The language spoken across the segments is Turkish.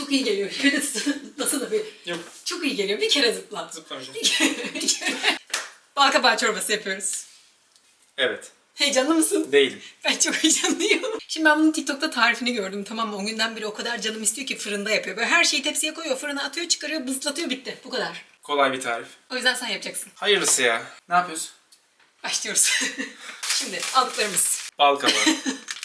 Çok iyi geliyor. Şöyle zıplasana bir. Yok Çok iyi geliyor. Bir kere zıpla. zıplamayacağım. Bir kere. Bir kere. Balkabağı çorbası yapıyoruz. Evet. Heyecanlı mısın? Değilim. Ben çok heyecanlıyım. Şimdi ben bunun TikTok'ta tarifini gördüm tamam mı? O günden beri o kadar canım istiyor ki fırında yapıyor. Böyle her şeyi tepsiye koyuyor, fırına atıyor, çıkarıyor, bızlatıyor, bitti. Bu kadar. Kolay bir tarif. O yüzden sen yapacaksın. Hayırlısı ya. Ne yapıyorsun? Başlıyoruz. Şimdi aldıklarımız. Bal kabağı.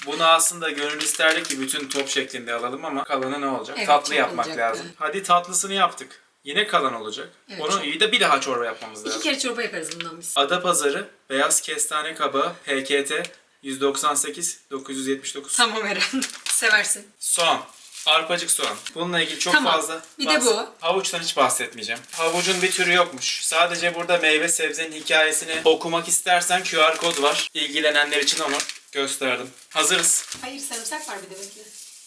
Bunu aslında gönül isterdi ki bütün top şeklinde alalım ama kalanı ne olacak? Evet, Tatlı çok yapmak olacaktı. lazım. Hadi tatlısını yaptık. Yine kalan olacak. Evet, Onu çok- iyi de bir daha çorba yapmamız İki lazım. kere çorba yaparız bundan biz. Adapazarı beyaz kestane kabağı PKT 198 979 Tamam Eren. Seversin. soğan. Arpacık soğan. Bununla ilgili çok Tamam. fazla Bir de bu. Havuçtan hiç bahsetmeyeceğim. Havucun bir türü yokmuş. Sadece burada meyve sebzenin hikayesini okumak istersen QR kod var. İlgilenenler için onu gösterdim. Hazırız. Hayır sarımsak var bir de bekle.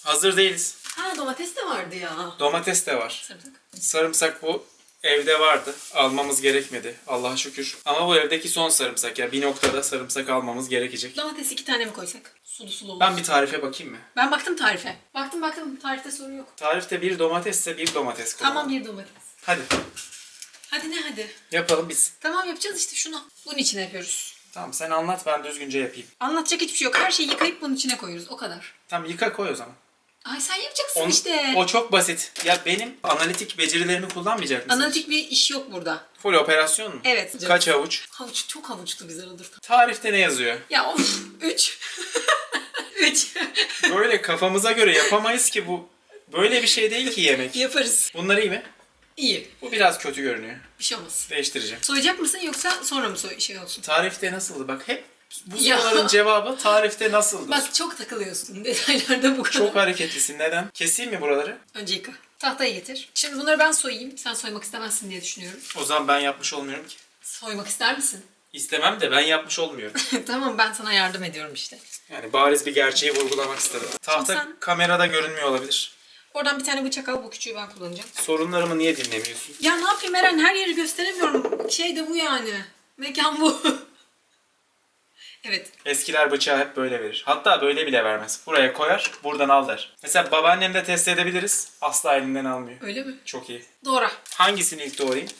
Hazır değiliz. Ha domates de vardı ya. Domates de var. Sarımsak. Sarımsak bu evde vardı. Almamız gerekmedi. Allah'a şükür. Ama bu evdeki son sarımsak ya. Bir noktada sarımsak almamız gerekecek. Domates iki tane mi koysak? Sulu sulu olur. Ben bir tarife bakayım mı? Ben baktım tarife. Baktım baktım tarifte sorun yok. Tarifte bir domatesse bir domates kullanalım. Tamam bir domates. Hadi Hadi ne hadi. yapalım biz. Tamam yapacağız işte şunu. Bunun içine yapıyoruz. Tamam sen anlat ben düzgünce yapayım. Anlatacak hiçbir şey yok. Her şeyi yıkayıp bunun içine koyuyoruz. O kadar. Tamam yıka koy o zaman. Ay sen yapacaksın Onu- işte. O çok basit. Ya benim analitik becerilerimi kullanmayacak mısın? Analitik bir iş yok burada. Full operasyon mu? Evet. Kaç havuç? Havuç çok havuçlu güzel olur. Tarifte ne yazıyor? Ya of. Üç. Üç. Böyle kafamıza göre yapamayız ki bu. Böyle bir şey değil ki yemek. Yaparız. Bunlar iyi mi? İyi. Bu biraz kötü görünüyor. Bir şey olmaz. Değiştireceğim. Soyacak mısın yoksa sonra mı soy şey olsun? Tarifte nasıldı? Bak hep bu Ya. soruların cevabı tarifte nasıldı? Bak çok takılıyorsun. Detaylarda bu kadar. Çok hareketlisin. Neden? Keseyim mi buraları? Önce yıka. Tahtayı getir. Şimdi bunları ben soyayım. Sen soymak istemezsin diye düşünüyorum. O zaman ben yapmış olmuyorum ki. Soymak ister misin? İstemem de ben yapmış olmuyorum. tamam ben sana yardım ediyorum işte. Yani bariz bir gerçeği vurgulamak istedim. Tahta sen- kamerada görünmüyor olabilir. Oradan bir tane bıçak al. Bu küçüğü ben kullanacağım. Sorunlarımı niye dinlemiyorsun? Ya ne yapayım Eren? Her yeri gösteremiyorum. Şey de bu yani. Mekan bu. evet. Eskiler bıçağı hep böyle verir. Hatta böyle bile vermez. Buraya koyar, buradan al der. Mesela babaannem de test edebiliriz. Asla elinden almıyor. Öyle mi? Çok iyi. Doğra. Hangisini ilk doğrayayım?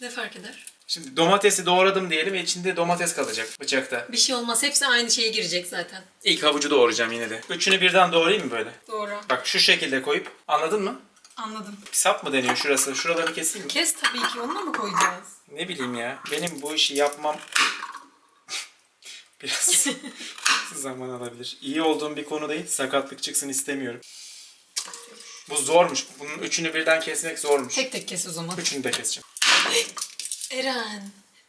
Ne fark eder? Şimdi domatesi doğradım diyelim ve içinde domates kalacak bıçakta. Bir şey olmaz. Hepsi aynı şeye girecek zaten. İlk havucu doğrayacağım yine de. Üçünü birden doğrayayım mı böyle? Doğru. Bak şu şekilde koyup anladın mı? Anladım. Bir sap mı deniyor şurası? Şuraları keseyim mi? Kes tabii ki. Onunla mı koyacağız? Ne bileyim ya. Benim bu işi yapmam biraz zaman alabilir. İyi olduğum bir konu değil. Sakatlık çıksın istemiyorum. Bu zormuş. Bunun üçünü birden kesmek zormuş. Tek tek kes o zaman. Üçünü de keseceğim. Eren.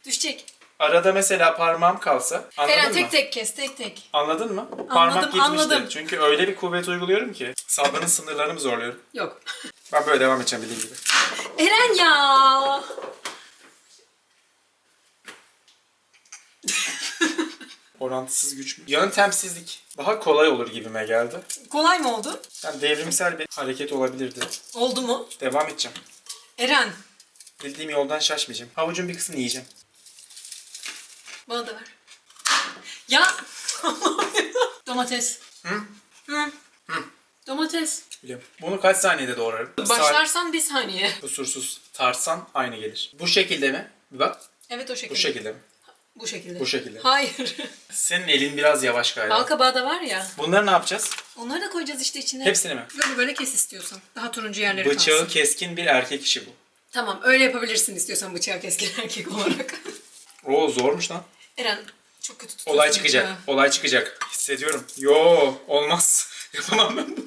Düşecek. Arada mesela parmağım kalsa anladın Eren mı? tek tek kes. Tek tek. Anladın mı? Parmak gitmiştir. anladım. Çünkü öyle bir kuvvet uyguluyorum ki sabrın sınırlarını mı zorluyorum. Yok. Ben böyle devam edeceğim bildiğin gibi. Eren ya. Orantısız güç mü? Yöntemsizlik. Daha kolay olur gibime geldi. Kolay mı oldu? Yani devrimsel bir hareket olabilirdi. Oldu mu? Devam edeceğim. Eren. Bildiğim yoldan şaşmayacağım. Havucun bir kısmını yiyeceğim. Bana da ver. Ya. Domates. Hı? Hı. Domates. Biliyorum. Bunu kaç saniyede doğrarım? Başlarsan bir saniye. Kusursuz tartsan aynı gelir. Bu şekilde mi? Bir bak. Evet o şekilde. Bu şekilde mi? Bu şekilde. Bu şekilde. Hayır. Senin elin biraz yavaş galiba. Balkabağı da var ya. Bunları ne yapacağız? Onları da koyacağız işte içine. Hepsini mi? Böyle böyle kes istiyorsan. Daha turuncu yerleri Bıçağı kalsın. keskin bir erkek işi bu. Tamam öyle yapabilirsin istiyorsan bıçağı keskin erkek olarak. Oo zormuş lan. Eren çok kötü tutuyorsun Olay çıkacak. bıçağı. Olay çıkacak. Hissediyorum. Yo olmaz. Yapamam ben bunu.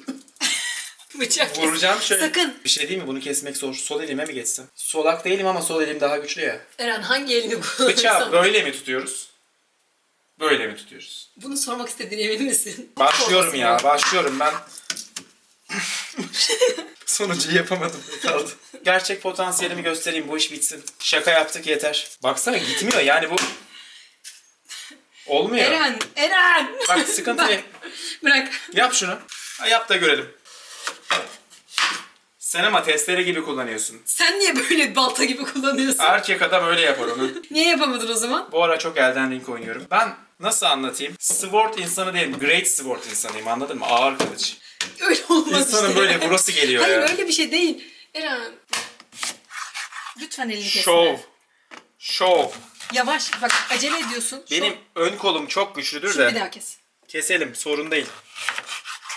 Bıçak kes. Vuracağım şöyle. Sakın. Bir şey değil mi? Bunu kesmek zor. Sol elime mi geçsem? Solak değilim ama sol elim daha güçlü ya. Eren hangi elini kullanırsan. Bıçağı böyle mi tutuyoruz? Böyle mi tutuyoruz? Bunu sormak istediğine emin misin? Başlıyorum ya. Başlıyorum ben. Sonuncuyu yapamadım. Kaldı. Gerçek potansiyelimi göstereyim. Bu iş bitsin. Şaka yaptık yeter. Baksana gitmiyor yani bu. Olmuyor. Eren, Eren. Bak sıkıntı Bak, ne? Bırak. Yap şunu. Ha, yap da görelim. Sen ama testere gibi kullanıyorsun. Sen niye böyle balta gibi kullanıyorsun? Erkek adam öyle yapar onu. Niye yapamadın o zaman? Bu ara çok Elden Ring oynuyorum. Ben nasıl anlatayım? Sword insanı değilim. Great Sword insanıyım anladın mı? Ağır kılıç. Öyle olmaz İnsanın işte. böyle burası geliyor Hayır ya. öyle bir şey değil. Eren. Lütfen elini kesme. Şov. Şov. Yavaş bak acele ediyorsun. Benim ön kolum çok güçlüdür bir de. daha kes. Keselim sorun değil.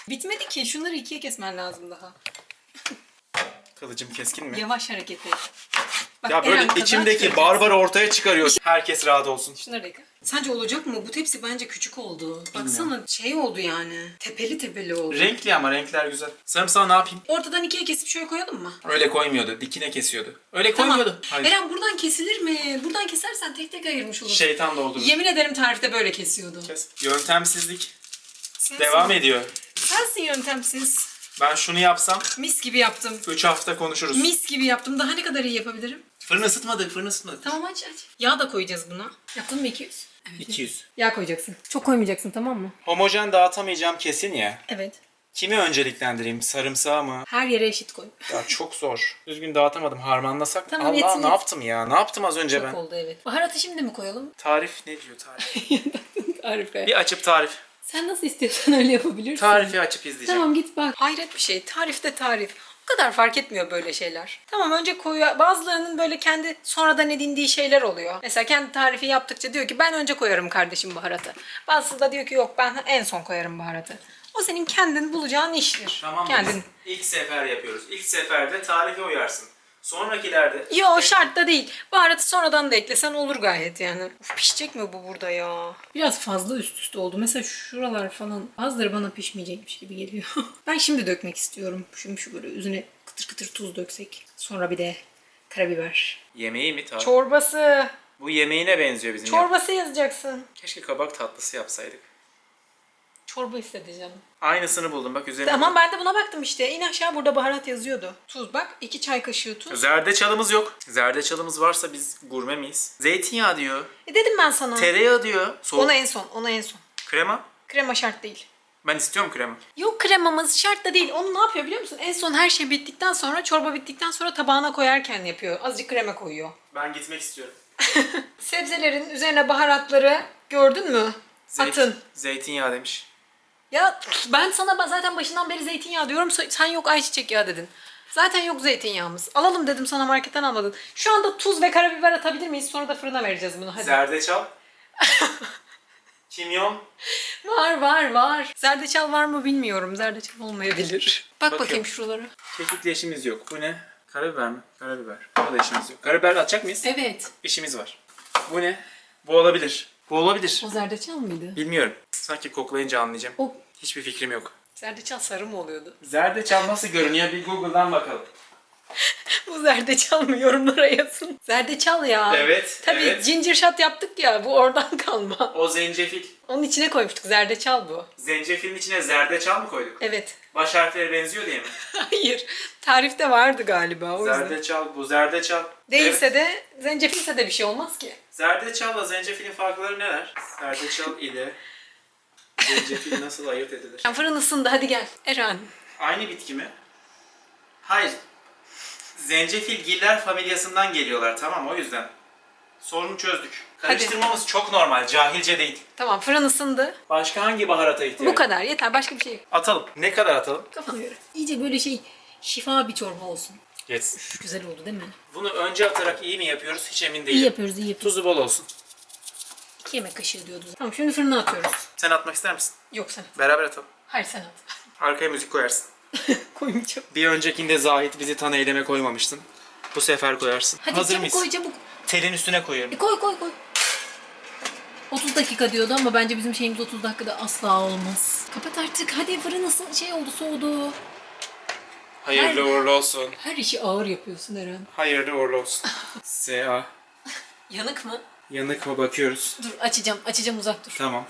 Bitmedi ki. Şunları ikiye kesmen lazım daha. Kılıcım keskin mi? Yavaş hareket et. Bak, Ya böyle içimdeki barbarı ortaya çıkarıyorsun. Herkes rahat olsun. Şunları da yıka. Sence olacak mı? Bu tepsi bence küçük oldu. Baksana şey oldu yani. Tepeli tepeli oldu. Renkli ama renkler güzel. Sarımsağı ne yapayım? Ortadan ikiye kesip şöyle koyalım mı? Öyle koymuyordu. Dikine kesiyordu. Öyle koymuyordu. Hayır. Eren buradan kesilir mi? Buradan kesersen tek tek ayırmış olursun. Şeytan doldurur. Yemin ederim tarifte böyle kesiyordu. Kes. Yöntemsizlik Sensin. devam ediyor. Sensin yöntemsiz. Ben şunu yapsam Mis gibi yaptım. 3 hafta konuşuruz. Mis gibi yaptım. Daha ne kadar iyi yapabilirim? Fırını ısıtmadık, fırını ısıtmadık. Tamam aç aç. Yağ da koyacağız buna. Yaptın mı 200? Evet. 200. Yağ koyacaksın. Çok koymayacaksın tamam mı? Homojen dağıtamayacağım kesin ya. Evet. Kimi önceliklendireyim? Sarımsağı mı? Her yere eşit koy. Ya çok zor. Düzgün dağıtamadım. Harmanlasak. Tamam, Allah yetsin, ne yetsin. yaptım ya? Ne yaptım az önce Çok ben? oldu evet. Baharatı şimdi mi koyalım? Tarif ne diyor tarif? Tarife. Bir açıp tarif. Sen nasıl istiyorsan öyle yapabilirsin. Tarifi açıp izleyeceğim. Tamam git bak. Hayret bir şey. Tarifte tarif. O kadar fark etmiyor böyle şeyler. Tamam önce koyuyor. Bazılarının böyle kendi sonradan edindiği şeyler oluyor. Mesela kendi tarifi yaptıkça diyor ki ben önce koyarım kardeşim baharatı. Bazısı da diyor ki yok ben en son koyarım baharatı. O senin kendin bulacağın iştir. Tamam mı? Kendin. Biz İlk sefer yapıyoruz. İlk seferde tarife uyarsın. Sonrakilerde... Yo şart da değil. Baharatı sonradan da eklesen olur gayet yani. Uf, pişecek mi bu burada ya? Biraz fazla üst üste oldu. Mesela şuralar falan bazıları bana pişmeyecekmiş gibi geliyor. ben şimdi dökmek istiyorum. Şimdi şu böyle üzerine kıtır kıtır tuz döksek. Sonra bir de karabiber. Yemeği mi tarif? Çorbası. Bu yemeğine benziyor bizim. yap- Çorbası yazacaksın. Keşke kabak tatlısı yapsaydık. Çorba istedi canım. Aynısını buldum bak üzerine. Tamam ben de buna baktım işte. İn aşağı burada baharat yazıyordu. Tuz bak. iki çay kaşığı tuz. Zerdeçalımız yok. Zerdeçalımız varsa biz gurme miyiz? Zeytinyağı diyor. E dedim ben sana. Tereyağı diyor. Soğuk. Ona en son. Ona en son. Krema. Krema şart değil. Ben istiyorum krema. Yok kremamız şart da değil. Onu ne yapıyor biliyor musun? En son her şey bittikten sonra, çorba bittikten sonra tabağına koyarken yapıyor. Azıcık krema koyuyor. Ben gitmek istiyorum. Sebzelerin üzerine baharatları gördün mü? Zeyt- Atın. Zeytinyağı demiş. Ya ben sana ba- zaten başından beri zeytinyağı diyorum. Sen yok ayçiçek yağı dedin. Zaten yok zeytinyağımız. Alalım dedim sana marketten almadın. Şu anda tuz ve karabiber atabilir miyiz? Sonra da fırına vereceğiz bunu. Hadi. Zerdeçal. Kimyon. Var var var. Zerdeçal var mı bilmiyorum. Zerdeçal olmayabilir. Bak Bakıyorum. bakayım şuralara. Kekikle işimiz yok. Bu ne? Karabiber mi? Karabiber. O da işimiz yok. Karabiber atacak mıyız? Evet. İşimiz var. Bu ne? Bu olabilir. Bu olabilir. O zerdeçal mıydı? Bilmiyorum. Sanki koklayınca anlayacağım. O Hiçbir fikrim yok. zerdeçal sarı mı oluyordu? Zerdeçal nasıl görünüyor? Bir Google'dan bakalım. Bu zerdeçal mı yorumlara yazın. Zerdeçal ya. Evet, Tabii evet. ginger shot yaptık ya bu oradan kalma. O zencefil. Onun içine koymuştuk zerdeçal bu. Zencefilin içine zerdeçal mı koyduk? Evet. Baş harfleri benziyor diye mi? Hayır. Tarifte vardı galiba o yüzden. Zerdeçal, bu zerdeçal. Değilse Evet. de zencefilse de bir şey olmaz ki. Zerdeçalla zencefilin farkları neler? Zerdeçal ile zencefil nasıl ayırt edilir? Yani fırın ısındı hadi gel. Eren. Aynı bitki mi? Hayır. Zencefilgiller familyasından geliyorlar tamam o yüzden. Sorunu çözdük. Karıştırmamız çok normal, cahilce değil. Tamam fırın ısındı. Başka hangi baharata? Bu kadar yeter başka bir şey yok. Atalım. Ne kadar atalım? Kafana göre. İyice böyle şey şifa bir çorba olsun. Geçsin. Üf, güzel oldu değil mi? Bunu önce atarak iyi mi yapıyoruz hiç emin değilim. İyi yapıyoruz iyi yapıyoruz. Tuzu bol olsun. İki yemek kaşığı diyordu. Tamam şimdi fırına atıyoruz. Sen atmak ister misin? Yok sen. Beraber atalım. Hayır sen at. Arkaya müzik koyarsın. Koymayacağım. Bir öncekinde Zahit bizi tan eyleme koymamıştın. Bu sefer koyarsın. Hadi Hazır çabuk mıyız? koy çabuk. Telin üstüne koyuyorum. E koy koy koy. 30 dakika diyordu ama bence bizim şeyimiz 30 dakikada asla olmaz. Kapat artık. Hadi fırın nasıl şey oldu soğudu. Hayırlı uğurlu olsun. Her işi ağır yapıyorsun Eren. Hayırlı uğurlu olsun. S.A. Yanık mı? Yanık mı bakıyoruz? Dur açacağım. Açacağım uzak dur. Tamam.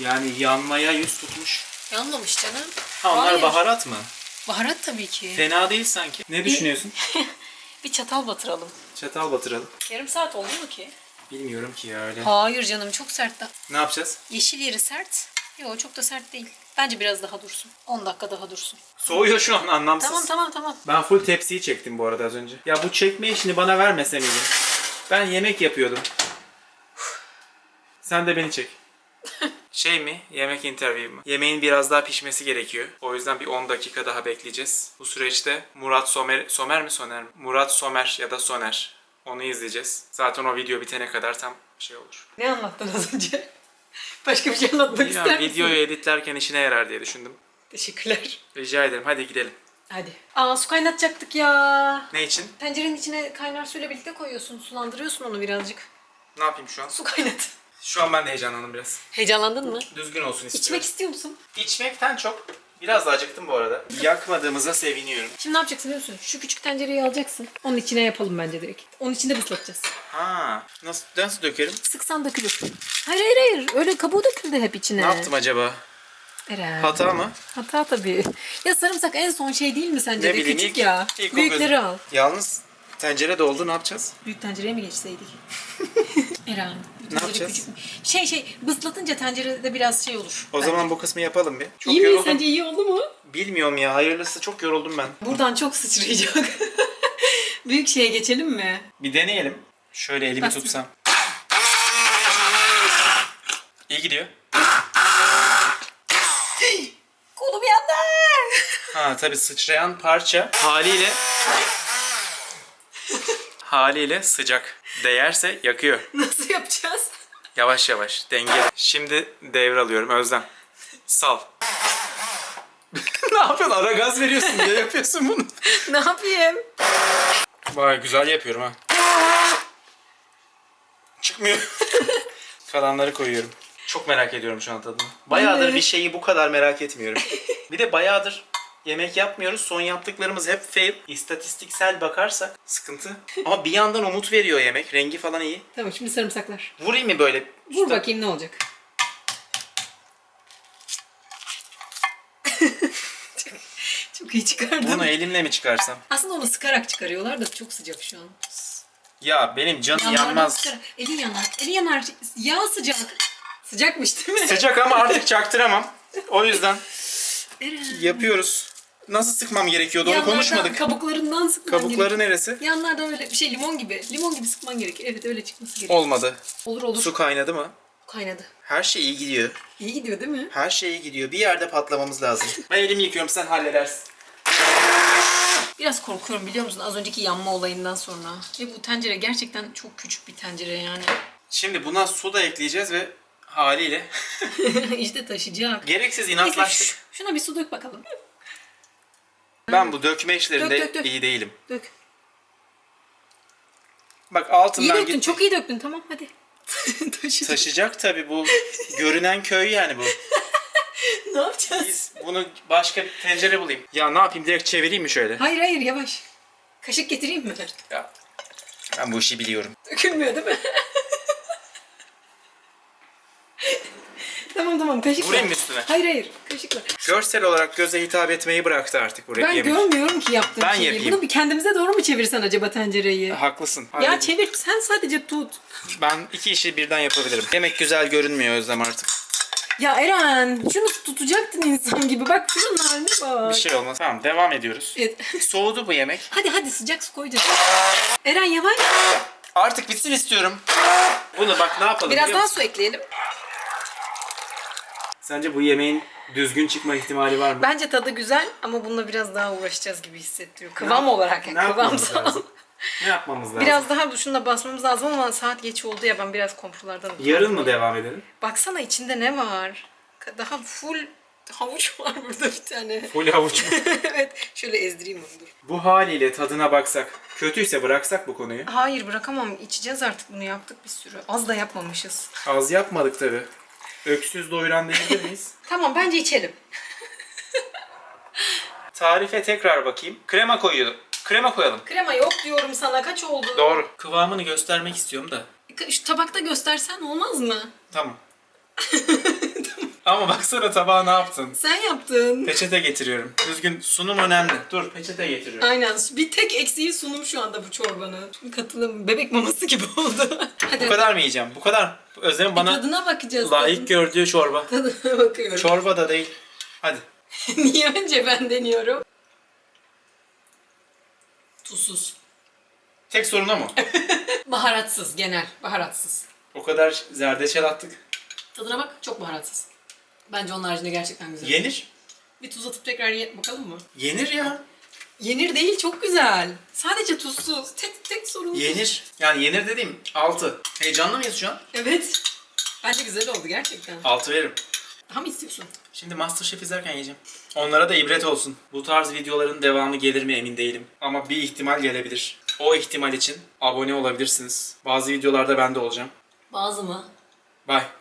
Yani yanmaya yüz tutmuş. Yanmamış canım. Ha onlar Hayır. baharat mı? Baharat tabii ki. Fena değil sanki. Ne düşünüyorsun? Bir çatal batıralım. Çatal batıralım. Yarım saat oldu mu ki? Bilmiyorum ki ya öyle. Hayır canım çok sert da. Ne yapacağız? Yeşil yeri sert. Yok çok da sert değil. Bence biraz daha dursun. 10 dakika daha dursun. Soğuyor şu an anlamsız. Tamam tamam tamam. Ben full tepsiyi çektim bu arada az önce. Ya bu çekme işini bana vermese miydi? Ben yemek yapıyordum. Sen de beni çek. Şey mi? Yemek interview mi? Yemeğin biraz daha pişmesi gerekiyor. O yüzden bir 10 dakika daha bekleyeceğiz. Bu süreçte Murat Somer, Somer mi Soner mi? Murat Somer ya da Soner. Onu izleyeceğiz. Zaten o video bitene kadar tam şey olur. Ne anlattın az önce? Başka bir şey anlatmak ister misin? videoyu editlerken işine yarar diye düşündüm. Teşekkürler. Rica ederim. Hadi gidelim. Hadi. Aa su kaynatacaktık ya. Ne için? Tencerenin içine kaynar suyla birlikte koyuyorsun. Sulandırıyorsun onu birazcık. Ne yapayım şu an? Su kaynat. Şu an ben de heyecanlandım biraz. Heyecanlandın mı? Düzgün olsun istiyorum. İçmek istiyor musun? İçmekten çok biraz da acıktım bu arada. Yakmadığımıza seviniyorum. Şimdi ne yapacaksın biliyor musun? Şu küçük tencereyi alacaksın. Onun içine yapalım bence direkt. Onun içinde ıslatacağız. Ha, nasıl nasıl dökerim? Sıksan dökülür. Hayır hayır hayır. Öyle kabuğu döküldü hep içine. Ne yaptım acaba? Eren. Hata mı? Hata tabii. Ya sarımsak en son şey değil mi sence Ne de? bileyim Küçük ilk, ya. ilk Büyükleri al. Yalnız tencere doldu ne yapacağız? Büyük tencereye mi geçseydik? Eren. Ne yapacağız? küçük? Şey şey bıslatınca tencerede biraz şey olur. O zaman bu kısmı yapalım bir. Çok İyi mi? yoruldum. Sence iyi oldu mu? Bilmiyorum ya hayırlısı çok yoruldum ben. Buradan çok sıçrayacak. Büyük şeye geçelim mi? Bir deneyelim. Şöyle elimi Bas. tutsam. İyi gidiyor. Kolum yandı. Ha tabii sıçrayan parça haliyle haliyle sıcak. Değerse yakıyor. Yapacağız? Yavaş yavaş denge. Şimdi devralıyorum Özlem. Sal. ne yapıyorsun? Ara gaz veriyorsun diye yapıyorsun bunu. ne yapayım? Vay güzel yapıyorum ha. Çıkmıyor. Kalanları koyuyorum. Çok merak ediyorum şu an tadını. Bayağıdır bir şeyi bu kadar merak etmiyorum. bir de bayağıdır yemek yapmıyoruz. Son yaptıklarımız hep fail. İstatistiksel bakarsak sıkıntı. Ama bir yandan umut veriyor yemek. Rengi falan iyi. Tamam şimdi sarımsaklar. Vurayım mı böyle? Vur bakayım ne olacak. çok, çok iyi çıkardın. Bunu elimle mi çıkarsam? Aslında onu sıkarak çıkarıyorlar da çok sıcak şu an. Ya benim canım Yanlardan yanmaz. sıkarak- Elin yanar. Elin yanar. Yağ sıcak. Sıcakmış değil mi? Sıcak ama artık çaktıramam. O yüzden Eren. yapıyoruz. Nasıl sıkmam gerekiyordu onu Yanlardan, konuşmadık. Kabuklarından sıkman Kabukları gerekiyor. neresi? Yanlardan öyle bir şey limon gibi. Limon gibi sıkman gerekiyor. Evet öyle çıkması gerekiyor. Olmadı. Olur olur. Su kaynadı mı? Kaynadı. Her şey iyi gidiyor. İyi gidiyor değil mi? Her şey iyi gidiyor. Bir yerde patlamamız lazım. ben elimi yıkıyorum sen halledersin. Biraz korkuyorum biliyor musun az önceki yanma olayından sonra. Ve bu tencere gerçekten çok küçük bir tencere yani. Şimdi buna su da ekleyeceğiz ve haliyle işte taşıyacak. gereksiz inatlaştık. şuna bir su dök bakalım. Ben bu dökme işlerinde Dök, dök, dök. iyi değilim. Dök. Bak İyi altından döktün gitti. çok iyi döktün tamam hadi. Taşı. Taşıyacak tabii bu. Görünen köy yani bu. ne yapacağız? Biz bunu başka bir tencere bulayım. Ya ne yapayım direkt çevireyim mi şöyle? Hayır hayır yavaş. Kaşık getireyim mi? Ya. Ben bu işi biliyorum. Dökülmüyor değil mi? tamam kaşıkla. Vurayım mı üstüne? Hayır hayır kaşıkla. Görsel olarak göze hitap etmeyi bıraktı artık bu Ben yemek. görmüyorum ki yaptığım Ben şeyi. yapayım. Bunu bir kendimize doğru mu çevirsen acaba tencereyi? Haklısın. Ya Halledeyim. çevir sen sadece tut. Ben iki işi birden yapabilirim. Yemek güzel görünmüyor Özlem artık. Ya Eren şunu tutacaktın insan gibi. Bak şunun haline bak. Bir şey olmaz. Tamam devam ediyoruz. Evet. Soğudu bu yemek. hadi hadi sıcak su koyacağız. Eren yavaş. Artık bitsin istiyorum. Bunu bak ne yapalım Biraz biliyor daha musun? su ekleyelim. Sence bu yemeğin düzgün çıkma ihtimali var mı? Bence tadı güzel ama bununla biraz daha uğraşacağız gibi hissettiriyor. Kıvam olarak yani Ne yapmamız kıvamsal. lazım? Ne yapmamız lazım? Biraz daha şununla basmamız lazım ama saat geç oldu ya ben biraz komşulardan Yarın mı devam edelim? Baksana içinde ne var? Daha full havuç var burada bir tane. Full havuç mu? evet şöyle ezdireyim onu dur. bu haliyle tadına baksak, kötüyse bıraksak bu konuyu. Hayır bırakamam içeceğiz artık bunu yaptık bir sürü. Az da yapmamışız. Az yapmadık tabi. Öksüz doyuran diyebilir miyiz? Tamam bence içelim. Tarife tekrar bakayım. Krema koyuyordum. Krema koyalım. Krema yok diyorum sana kaç oldu? Doğru. Kıvamını göstermek istiyorum da. Şu tabakta göstersen olmaz mı? Tamam. Ama baksana tabağa ne yaptın? Sen yaptın. Peçete getiriyorum. Düzgün sunum önemli. Dur peçete getiriyorum. Aynen. Bir tek eksiği sunum şu anda bu çorbanın. Katılım bebek maması gibi oldu. Hadi Bu kadar mı yiyeceğim? Bu kadar. Özlem'in bana tadına bakacağız. layık gördüğü çorba. Tadına bakıyorum. Çorba da değil. Hadi. Niye önce ben deniyorum? Tuzsuz. Tek sorun o mu? Baharatsız genel. Baharatsız. o kadar zerdeçal attık. Tadına bak çok baharatsız. Bence onun haricinde gerçekten güzel. Yenir. bir tuz atıp tekrar ye- bakalım mı? Yenir ya. Yenir değil çok güzel. Sadece tuzsuz. Tek tek sorun. tuz. Yenir. Yani yenir dediğim 6. Heyecanlı mıyız şu an? Evet. Bence güzel oldu gerçekten. 6 veririm. Daha mı istiyorsun? Şimdi Masterchef izlerken yiyeceğim. Onlara da ibret olsun. Bu tarz videoların devamı gelir mi emin değilim. Ama bir ihtimal gelebilir. O ihtimal için abone olabilirsiniz. Bazı videolarda ben de olacağım. Bazı mı? Bye.